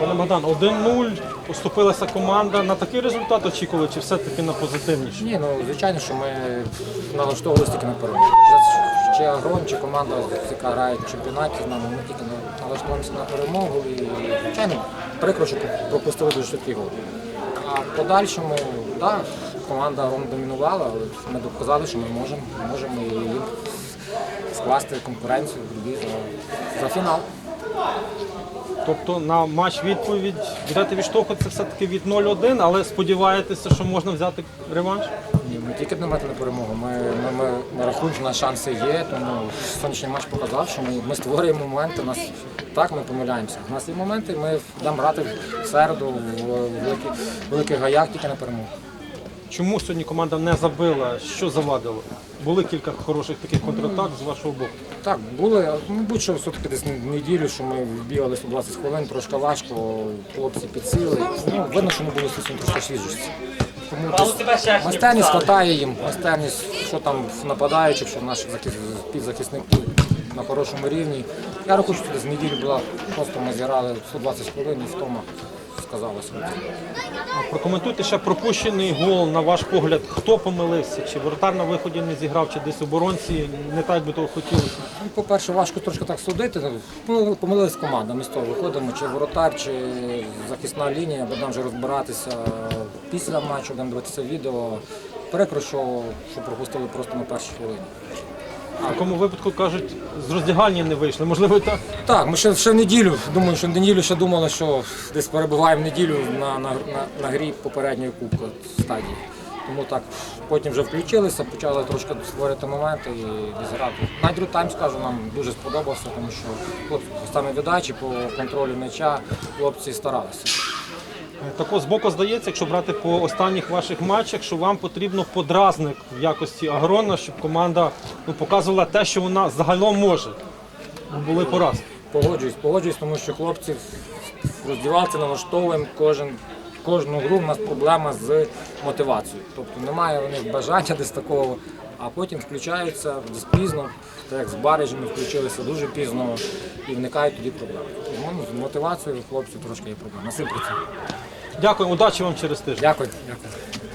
Пане Богдан, 1-0, поступилася команда. На такий результат очікували, чи все-таки на позитивніший? Ні, ну звичайно, що ми налаштовувалися тільки на перемогу. Чи Агрон, чи команда, яка грає в чемпіонаті, з нами, ми тільки на- налаштовуємося на перемогу. І, звичайно, прикро, що пропустили дуже швидкий гол. А в подальшому, так, команда Агрон домінувала, але ми доказали, що ми можемо, можемо і скласти конкуренцію в за, за фінал. Тобто на матч відповідь будете відштовхуватися все-таки від 0-1, але сподіваєтеся, що можна взяти реванш? Ні, ми тільки не мати на перемогу. Ми, ми, ми, ми рахуємо, що у нас шанси є, тому сьогоднішній матч показав, що ми, ми створюємо моменти. У нас так ми помиляємося. У нас є моменти, ми будемо грати в середу в великих, великих гаях тільки на перемогу. Чому сьогодні команда не забила? Що завадило? Були кілька хороших таких контратак з вашого боку. Так, були, мабуть, що все-таки десь неділю, що ми бігали 120 хвилин, трошки важко, хлопці підсіли. Ну, видно, що ми були зовсім трошки свіжості. Тому майстерність хватає їм, майстерність, що там в нападаючих, що наші захис- на хорошому рівні. Я рахую, що десь неділю була, просто ми зіграли 120 хвилин і втома сказалося. А Прокоментуйте ще пропущений гол, на ваш погляд, хто помилився? Чи воротар на виході не зіграв, чи десь оборонці не так би того хотілося? Ну, По-перше, важко трошки так судити. Ну, Помили- Помилились команда. Ми з того виходимо, чи воротар, чи захисна лінія, будемо вже розбиратися після матчу, будемо дивитися відео. Прикро, що, що пропустили просто на першій хвилині. В такому випадку кажуть, з роздягальні не вийшли. Можливо, так. Так, ми ще, ще в неділю, думаю, що в неділю ще думали, що десь перебуваємо неділю на, на, на, на грі попередньої кубки стадії. Тому так, потім вже включилися, почали трошки створити моменти і десь грати. Найдру тайм, скажу, нам дуже сподобався, тому що хлопці саме віддачі по контролю м'яча хлопці старалися. Тако збоку здається, якщо брати по останніх ваших матчах, що вам потрібно подразник в якості агрона, щоб команда ну, показувала те, що вона загалом може. Бо Були поразки. Погоджуюсь, погоджуюсь, тому що хлопці в роздівалці налаштовуємо кожен. Кожну гру в нас проблема з мотивацією. Тобто немає у них бажання десь такого, а потім включаються десь пізно, так як з Барижами включилися дуже пізно і виникають тоді проблеми. Тому ну, з мотивацією хлопців трошки є проблема. На 7%. Дякую, удачі вам через тиждень. Дякую. Дякую.